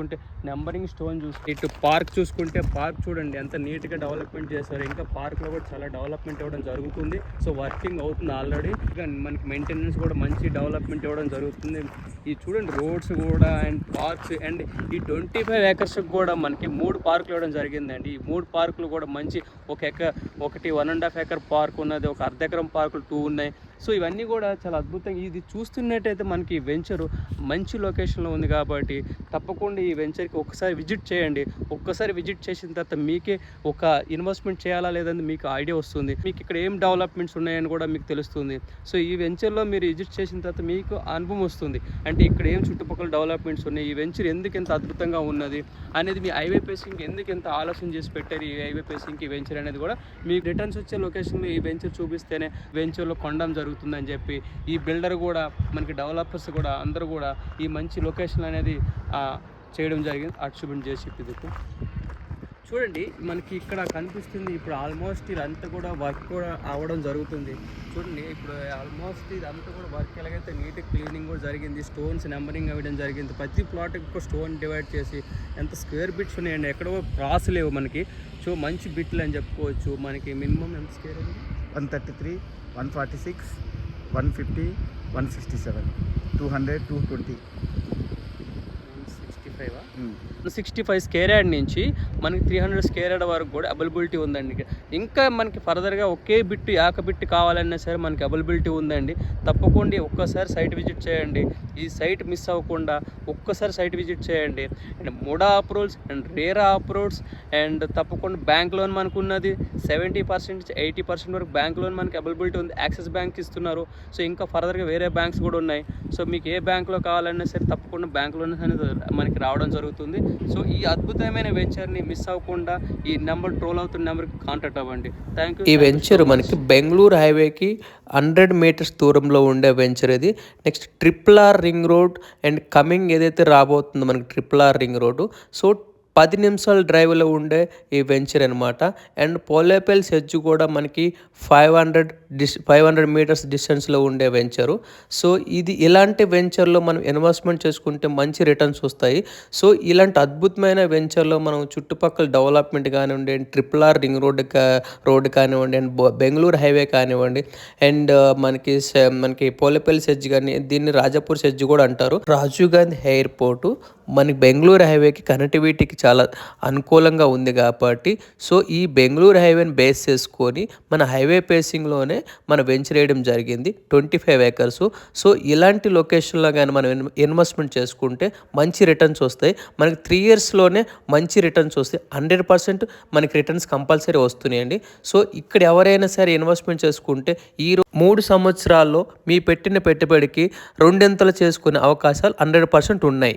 చూసుకుంటే numbering stone చూసుకుంటే ఇటు పార్క్ చూసుకుంటే పార్క్ చూడండి ఎంత నీట్గా డెవలప్మెంట్ చేశారు. ఇంకా పార్క్లో కూడా చాలా డెవలప్మెంట్ ఇవ్వడం జరుగుతుంది. సో వర్కింగ్ అవుతుంది ఆల్రెడీ ఇంకా మనకి మెయింటెనెన్స్ కూడా మంచి డెవలప్మెంట్ ఇవ్వడం జరుగుతుంది. ఈ చూడండి రోడ్స్ కూడా అండ్ పార్క్స్ అండ్ ఈ ట్వంటీ ఫైవ్ ఏకర్స్కి కూడా మనకి మూడు పార్కులు ఇవ్వడం జరిగిందండి. ఈ మూడు పార్కులు కూడా మంచి ఒక ఎకర్ ఒకటి one and half acre park ఉన్నది ఒక అర్ధ ఎకరం పార్కులు టూ ఉన్నాయి. సో ఇవన్నీ కూడా చాలా అద్భుతంగా ఇది చూస్తున్నట్టయితే మనకి ఈ వెంచరు మంచి లొకేషన్లో ఉంది కాబట్టి తప్పకుండా ఈ వెంచర్కి ఒకసారి విజిట్ చేయండి. ఒక్కసారి విజిట్ చేసిన తర్వాత మీకే ఒక ఇన్వెస్ట్మెంట్ చేయాలా లేదని మీకు ఐడియా వస్తుంది. మీకు ఇక్కడ ఏం డెవలప్మెంట్స్ ఉన్నాయని కూడా మీకు తెలుస్తుంది. సో ఈ వెంచర్లో మీరు విజిట్ చేసిన తర్వాత మీకు అనుభవం వస్తుంది. అంటే ఇక్కడ ఏం చుట్టుపక్కల డెవలప్మెంట్స్ ఉన్నాయి? ఈ వెంచర్ ఎందుకు ఎంత అద్భుతంగా ఉన్నది? అనేది మీ హైవే పేసింగ్ ఎందుకు ఎంత ఆలోచన చేసి పెట్టారు? ఈ హైవే పేసింగ్కి ఈ వెంచర్ అనేది కూడా మీకు రిటర్న్స్ వచ్చే లొకేషన్లో ఈ వెంచర్ చూపిస్తేనే వెంచర్లో కొండం జరుగుతుందని చెప్పి ఈ బిల్డర్ కూడా మనకి డెవలపర్స్ కూడా అందరూ కూడా ఈ మంచి లొకేషన్ అనేది చేయడం జరిగింది. అటు చూపించి చేసి ఇది చూడండి మనకి ఇక్కడ కనిపిస్తుంది ఇప్పుడు ఆల్మోస్ట్ ఇదంతా కూడా వర్క్ కూడా అవ్వడం జరుగుతుంది. చూడండి ఇప్పుడు ఆల్మోస్ట్ ఇదంతా కూడా వర్క్ ఎలాగైతే నీట్ క్లీనింగ్ కూడా జరిగింది స్టోన్స్ నెంబరింగ్ అవ్వడం జరిగింది. ప్రతి ప్లాట్ ఒక స్టోన్ డివైడ్ చేసి ఎంత స్క్వేర్ బిట్స్ ఉన్నాయండి ఎక్కడో క్రాస్ లేవు మనకి. సో మంచి బిట్లు అని చెప్పుకోవచ్చు. మనకి మినిమం ఎంత స్క్వేర్ ఉంది? One thirty three one forty six one fifty one sixty seven two hundred two twenty. Five sixty five square yard నుంచి మనకి త్రీ హండ్రెడ్ స్కేర్ యార్డ్ వరకు కూడా అవైలబిలిటీ ఉందండి. ఇంకా మనకి ఫర్దర్గా ఒకే బిట్టు యాక బిట్టు కావాలన్నా సరే మనకి అవైలబిలిటీ ఉందండి. తప్పకుండా ఒక్కసారి సైట్ విజిట్ చేయండి. ఈ సైట్ మిస్ అవ్వకుండా ఒక్కసారి సైట్ విజిట్ చేయండి. And మోడా approvals and RERA approvals and తప్పకుండా బ్యాంక్ లోన్ మనకు ఉన్నది. సెవెంటీ పర్సెంట్ ఎయిటీ పర్సెంట్ వరకు బ్యాంక్ లోన్ మనకి అవైలబిలిటీ ఉంది. యాక్సిస్ బ్యాంక్ ఇస్తున్నారు. సో ఇంకా ఫర్దర్గా వేరే బ్యాంక్స్ కూడా ఉన్నాయి. సో మీకు ఏ బ్యాంక్లో కావాలన్నా సరే తప్పకుండా బ్యాంకులోనే అనేది మనకి రావడం జరుగుతుంది. సో ఈ అద్భుతమైన వెంచర్ని మిస్ అవ్వకుండా ఈ నెంబర్ ట్రోల్ అవుతున్న నెంబర్కి కాంటాక్ట్ అవ్వండి. థ్యాంక్ యూ ఈ వెంచర్ మనకి బెంగళూరు హైవేకి హండ్రెడ్ మీటర్స్ దూరంలో ఉండే వెంచర్ ఇది. Next triple R ring road and coming ఏదైతే రాబోతుందో మనకి triple R ring road. So పది నిమిషాల డ్రైవ్లో ఉండే ఈ వెంచర్ అనమాట అండ్ పోలేపల్స్ ఎడ్జ్ కూడా మనకి ఫైవ్ హండ్రెడ్ డిస్ ఫైవ్ హండ్రెడ్ మీటర్స్ డిస్టెన్స్లో ఉండే వెంచరు. సో ఇది ఇలాంటి వెంచర్లో మనం ఇన్వెస్ట్మెంట్ చేసుకుంటే మంచి రిటర్న్స్ వస్తాయి. సో ఇలాంటి అద్భుతమైన వెంచర్లో మనం చుట్టుపక్కల డెవలప్మెంట్ కానివ్వండి and triple R ring road road కానివ్వండి అండ్ బెంగళూరు హైవే కానివ్వండి అండ్ మనకి మనకి పోలేపల్లి సెడ్జ్ కానీ దీన్ని రాజాపూర్ సెడ్జ్ కూడా అంటారు. రాజీవ్ గాంధీ ఎయిర్పోర్టు మనకి బెంగళూరు హైవేకి కనెక్టివిటీకి చాలా అనుకూలంగా ఉంది కాబట్టి సో ఈ బెంగళూరు హైవేని బేస్ చేసుకొని మన హైవే పేసింగ్లోనే మన వెంచర్ వేయడం జరిగింది ట్వంటీ ఫైవ్ ఏకర్స్. సో ఇలాంటి లొకేషన్లో కానీ మనం ఇన్వెస్ట్మెంట్ చేసుకుంటే మంచి రిటర్న్స్ వస్తాయి. మనకి త్రీ ఇయర్స్లోనే మంచి రిటర్న్స్ వస్తాయి. హండ్రెడ్ పర్సెంట్ మనకి రిటర్న్స్ కంపల్సరీ వస్తున్నాయండి. సో ఇక్కడ ఎవరైనా సరే ఇన్వెస్ట్మెంట్ చేసుకుంటే ఈ మూడు సంవత్సరాల్లో మీ పెట్టిన పెట్టుబడికి రెండింతలు చేసుకునే అవకాశాలు హండ్రెడ్ పర్సెంట్ ఉన్నాయి.